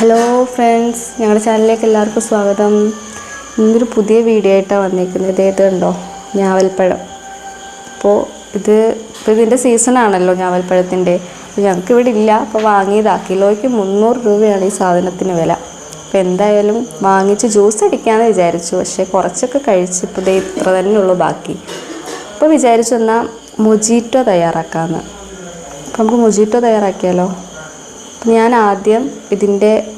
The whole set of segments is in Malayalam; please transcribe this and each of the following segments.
ഹലോ ഫ്രണ്ട്സ് ഞങ്ങളുടെ ചാനലിലേക്ക് എല്ലാവർക്കും സ്വാഗതം. ഇന്നൊരു പുതിയ വീഡിയോ ആയിട്ടാണ് വന്നിരിക്കുന്നത് ഇത് ഏത് കണ്ടോ ഞാവൽപ്പഴം. അപ്പോൾ ഇത് ഇപ്പോൾ ഇതിന്റെ സീസണാണല്ലോ ഞാവൽപ്പഴത്തിന്റെ. അപ്പോൾ ഞങ്ങൾക്ക് ഇവിടെ ഇല്ല. അപ്പോൾ വാങ്ങിയതാ. കിലോയ്ക്ക് മുന്നൂറ് രൂപയാണ് ഈ സാധനത്തിന് വില. അപ്പോൾ എന്തായാലും വാങ്ങിച്ച് ജ്യൂസ് അടിക്കാമെന്ന് വിചാരിച്ചു. പക്ഷേ കുറച്ചൊക്കെ കഴിച്ച് ഇപ്പോൾ ഇതേ ഇത്ര തന്നെ ഉള്ളൂ ബാക്കി. അപ്പോൾ വിചാരിച്ചു എന്നാൽ മൊജീറ്റോ തയ്യാറാക്കാമെന്ന് അപ്പോൾ നമുക്ക് മൊജീറ്റോ തയ്യാറാക്കിയാലോ? ഞാൻ ആദ്യം ഇതിന്റെ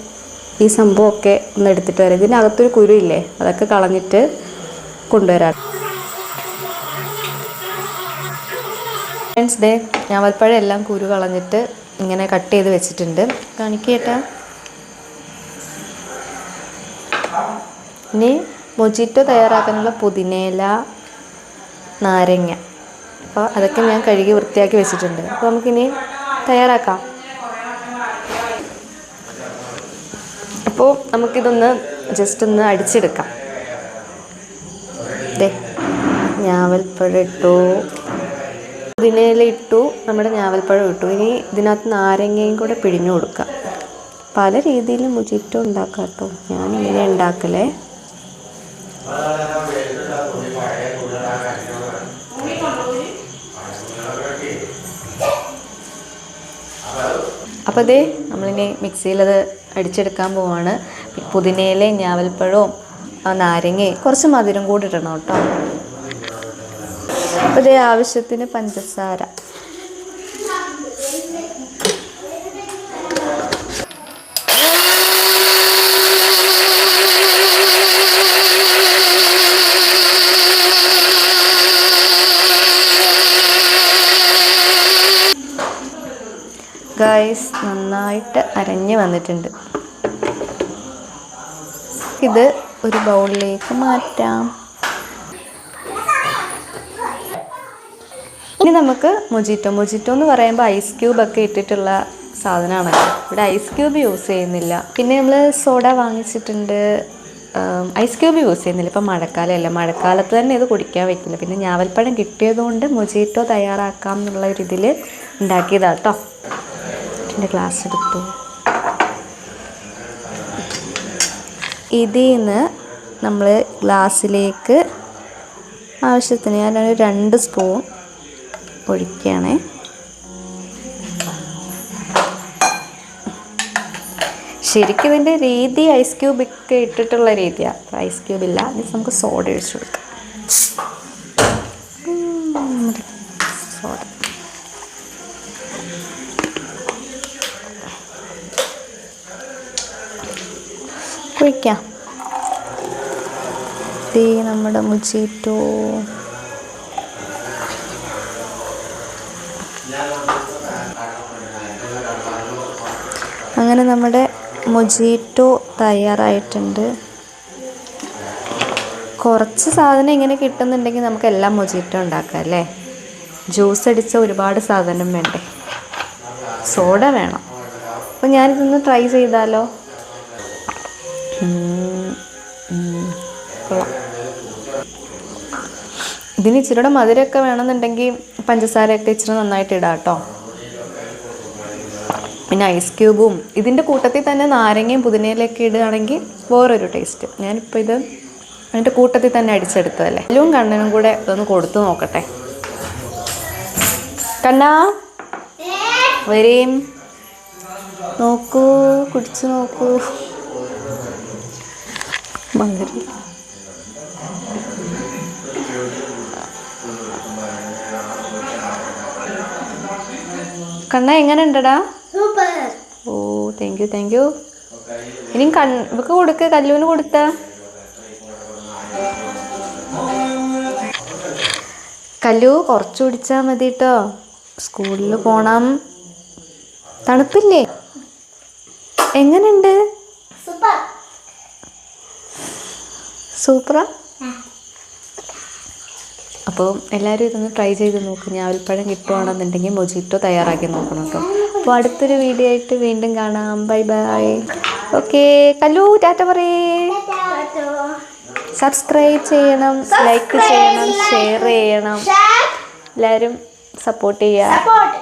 ഈ സംഭവമൊക്കെ ഒന്ന് എടുത്തിട്ട് വരാം. ഇതിനകത്തൊരു കുരു ഇല്ലേ? അതൊക്കെ കളഞ്ഞിട്ട് കൊണ്ടുവരാം. ഫ്രണ്ട്സ് ഡേ ഞാവൽപ്പഴം എല്ലാം കുരു കളഞ്ഞിട്ട് ഇങ്ങനെ കട്ട് ചെയ്ത് വെച്ചിട്ടുണ്ട്. കാണിക്കേട്ടാ. ഇനി മൊജിറ്റോ തയ്യാറാക്കാനുള്ള പുതിനേല നാരങ്ങ. അപ്പോൾ അതൊക്കെ ഞാൻ കഴുകി വൃത്തിയാക്കി വെച്ചിട്ടുണ്ട്. അപ്പോൾ നമുക്കിനി തയ്യാറാക്കാം. അപ്പോൾ നമുക്കിതൊന്ന് ജസ്റ്റ് ഒന്ന് അടിച്ചെടുക്കാം. ദേ ഞാവൽപ്പഴം ഇട്ടു പുതിനയിലിട്ടു നമ്മുടെ ഞാവൽപ്പഴം ഇട്ടു ഇനി ഇതിനകത്ത് നാരങ്ങയും കൂടെ പിഴിഞ്ഞു കൊടുക്കാം. പല രീതിയിലും മുജിറ്റോ ഉണ്ടാക്കാം കേട്ടോ ഞാനിങ്ങനെ ഉണ്ടാക്കലേ. അപ്പോൾ ഇതേ നമ്മളിനി മിക്സിയിലത് അടിച്ചെടുക്കാൻ പോവാണ്. പുതിനയിലയും ഞാവൽപ്പഴവും നാരങ്ങയും കുറച്ച് മധുരം കൂടി ഇടണം കേട്ടോ. അപ്പോൾ ഇതേ ആവശ്യത്തിന് പഞ്ചസാര. ഗൈസ് നന്നായിട്ട് അരഞ്ഞ് വന്നിട്ടുണ്ട്. ഇത് ഒരു ബൗളിലേക്ക് മാറ്റാം. ഇനി നമുക്ക് മൊജിറ്റോ. മൊജിറ്റോ എന്ന് പറയുമ്പോൾ ഐസ് ക്യൂബ് ഒക്കെ ഇട്ടിട്ടുള്ള സാധനമാണല്ലോ. ഇവിടെ ഐസ് ക്യൂബ് യൂസ് ചെയ്യുന്നില്ല. പിന്നെ നമ്മൾ സോഡ വാങ്ങിച്ചിട്ടുണ്ട്. ഐസ് ക്യൂബ് യൂസ് ചെയ്യുന്നില്ല. ഇപ്പം മഴക്കാലമല്ല. മഴക്കാലത്ത് തന്നെ ഇത് കുടിക്കാൻ വയ്ക്കില്ല പിന്നെ ഞാവൽപ്പഴം കിട്ടിയതുകൊണ്ട് മുജീറ്റോ തയ്യാറാക്കാം എന്നുള്ള ഒരു ഇതിൽ ഉണ്ടാക്കിയതാട്ടോ എന്റെ ഗ്ലാസ് എടുത്തു ഇതിൽ നിന്ന് നമ്മൾ ഗ്ലാസ്സിലേക്ക് ആവശ്യത്തിന് ഞാനൊരു രണ്ട് സ്പൂൺ ഒഴിക്കുകയാണേ. ശരിക്കും ഇതിന്റെ രീതി ഐസ് ക്യൂബ് ഒക്കെ ഇട്ടിട്ടുള്ള രീതിയാണ് ഐസ് ക്യൂബ് ഇല്ല. നമുക്ക് സോഡ ഒഴിച്ചു കൊടുക്കാം. സോഡ. ഒഴിക്കാം ദേ നമ്മുടെ മുജീറ്റോ അങ്ങനെ നമ്മുടെ മൊജീറ്റോ തയ്യാറായിട്ടുണ്ട്. കുറച്ച് സാധനം ഇങ്ങനെ കിട്ടുന്നുണ്ടെങ്കിൽ നമുക്ക് എല്ലാം മൊജീറ്റോ ഉണ്ടാക്കാം അല്ലേ? ജ്യൂസ് അടിച്ച ഒരുപാട് സാധനം വേണ്ടേ? സോഡ വേണം. അപ്പോൾ ഞാനിതൊന്ന് ട്രൈ ചെയ്താലോ? കൊള്ളാം. ഇതിന് ഇച്ചിരിയുടെ മധുരമൊക്കെ വേണമെന്നുണ്ടെങ്കിൽ പഞ്ചസാരയൊക്കെ ഇച്ചിരി നന്നായിട്ട് ഇടാം കേട്ടോ. പിന്നെ ഐസ് ക്യൂബും ഇതിന്റെ കൂട്ടത്തിൽ തന്നെ നാരങ്ങയും പുതിനയിലൊക്കെ ഇടുകയാണെങ്കിൽ വേറൊരു ടേസ്റ്റ് ഞാനിപ്പോൾ ഇത് അതിന്റെ കൂട്ടത്തിൽ തന്നെ അടിച്ചെടുത്തതല്ലേ? എല്ലാം കണ്ണനും കൂടെ ഇതൊന്ന് കൊടുത്തു നോക്കട്ടെ. കണ്ണാ? വരെയും നോക്കൂ കുടിച്ചു നോക്കൂ. മധുരം കണ്ണ എങ്ങനെ ഉണ്ടടാ ഓ താങ്ക് യു താങ്ക് യു ഇനി കൺ ഇവക്ക് കൊടുക്ക കല്ലൂന് കൊടുത്ത. കല്ലു കുറച്ച് കുടിച്ചാൽ മതി കേട്ടോ സ്കൂളിൽ പോണം. തണുപ്പില്ലേ? എങ്ങനെയുണ്ട്? സൂപ്പറാ അപ്പോൾ എല്ലാവരും ഇതൊന്ന് ട്രൈ ചെയ്ത് നോക്കും. ഞാവൽപ്പഴം കിട്ടുവാണെന്നുണ്ടെങ്കിൽ മൊജിറ്റോ തയ്യാറാക്കി നോക്കണം കേട്ടോ. അപ്പോൾ അടുത്തൊരു വീഡിയോ ആയിട്ട് വീണ്ടും കാണാം. Bye bye okay Kallu tata പറയേ. സബ്സ്ക്രൈബ് ചെയ്യണം ലൈക്ക് ചെയ്യണം ഷെയർ ചെയ്യണം. എല്ലാവരും സപ്പോർട്ട് ചെയ്യുക.